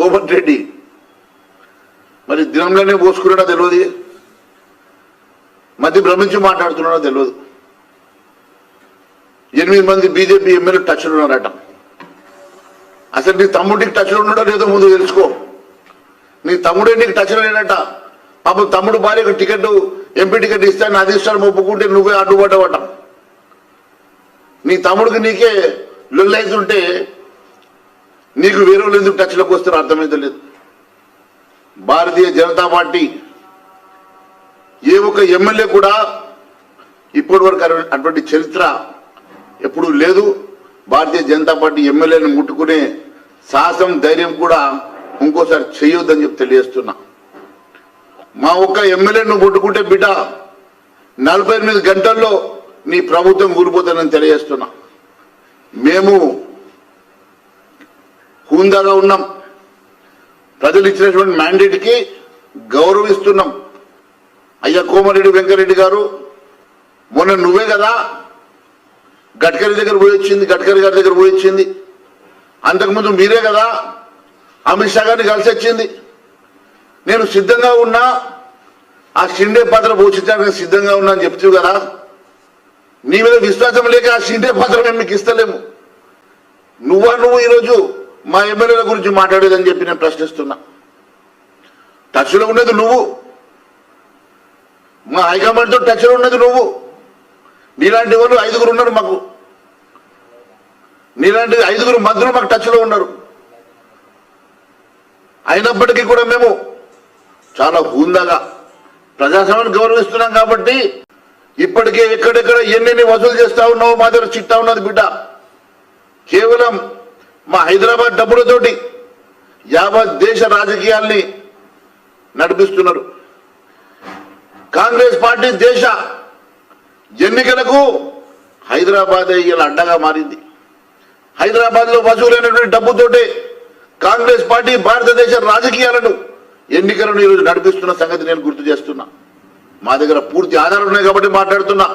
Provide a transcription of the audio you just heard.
కోమటిరెడ్డి మరి దినంలోనే పోసుకున్నాడో తెలియదు మధ్య భ్రమించి మాట్లాడుతున్నాడో తెలియదు ఎనిమిది మంది బీజేపీ ఎమ్మెల్యే టచ్లో ఉన్నారట. అసలు నీ తమ్ముడికి టచ్లో ఉన్నాడో లేదో ముందు తెలుసుకో. నీ తమ్ముడే నీకు టచ్ లేనట పాపం తమ్ముడు భార్యకు టికెట్ ఎంపీ టికెట్ ఇస్తే నా అధిష్టానం ఒప్పుకుంటే నువ్వే అడ్డుపడ్డవట. నీ తమ్ముడికి నీకే లొల్లైతుంటే నీకు వేరే వాళ్ళు ఎందుకు టచ్లోకి వస్తారో అర్థమైతే లేదు. భారతీయ జనతా పార్టీ ఏ ఒక్క ఎమ్మెల్యే కూడా ఇప్పటి వరకు అటువంటి- అటువంటి చరిత్ర ఎప్పుడూ లేదు. భారతీయ జనతా పార్టీ ఎమ్మెల్యేని ముట్టుకునే సాహసం ధైర్యం కూడా ఇంకోసారి చేయొద్దని చెప్పి తెలియజేస్తున్నా. మా ఒక్క ఎమ్మెల్యేను ముట్టుకుంటే బిడ్డ నలభై ఎనిమిది గంటల్లో నీ ప్రభుత్వం కూలిపోతుందని తెలియజేస్తున్నా. మేము హూందాగా ఉన్నాం. ప్రజలు ఇచ్చినటువంటి మ్యాండేట్కి గౌరవిస్తున్నాం. అయ్యా కోమరెడ్డి వెంకరెడ్డి గారు మొన్న నువ్వే కదా గడ్కరీ దగ్గర పోయి వచ్చింది గడ్కరీ గారి దగ్గర పోయి వచ్చింది. అంతకుముందు మీరే కదా అమిత్ షా గారిని కలిసి వచ్చింది. నేను సిద్ధంగా ఉన్నా ఆ షిండే పాత్ర పోషించడానికి సిద్ధంగా ఉన్నా అని చెప్తూ కదా నీ మీద విశ్వాసం లేక ఆ షిండే పాత్ర మేము మీకు ఇస్తలేము. నువ్వా నువ్వు ఈరోజు మా ఎమ్మెల్యేల గురించి మాట్లాడేదని చెప్పి నేను ప్రశ్నిస్తున్నా. టచ్లో ఉన్నది నువ్వు. మా హైకమాండ్తో టచ్లో ఉన్నది నువ్వు. నీలాంటి వాళ్ళు ఐదుగురు ఉన్నారు మాకు. నీలాంటి ఐదుగురు మంత్రులు మాకు టచ్లో ఉన్నారు. అయినప్పటికీ కూడా మేము చాలా హుందాగా ప్రజాస్వామ్యాన్ని గౌరవిస్తున్నాం కాబట్టి ఇప్పటికే ఎక్కడెక్కడ ఎన్నెన్ని వసూలు చేస్తా ఉన్నావు మా దగ్గర చిట్టా ఉన్నది బిడ్డ. కేవలం మా హైదరాబాద్ డబ్బులతోటి యావత్ దేశ రాజకీయాల్ని నడిపిస్తున్నారు. కాంగ్రెస్ పార్టీ దేశ ఎన్నికలకు హైదరాబాద్ ఇలా అడ్డగా మారింది. హైదరాబాద్లో వసూలైనటువంటి డబ్బుతోటే కాంగ్రెస్ పార్టీ భారతదేశ రాజకీయాలను ఎన్నికలను ఈరోజు నడిపిస్తున్న సంగతి నేను గుర్తు చేస్తున్నా. మా దగ్గర పూర్తి ఆధారాలు ఉన్నాయి కాబట్టి మాట్లాడుతున్నా.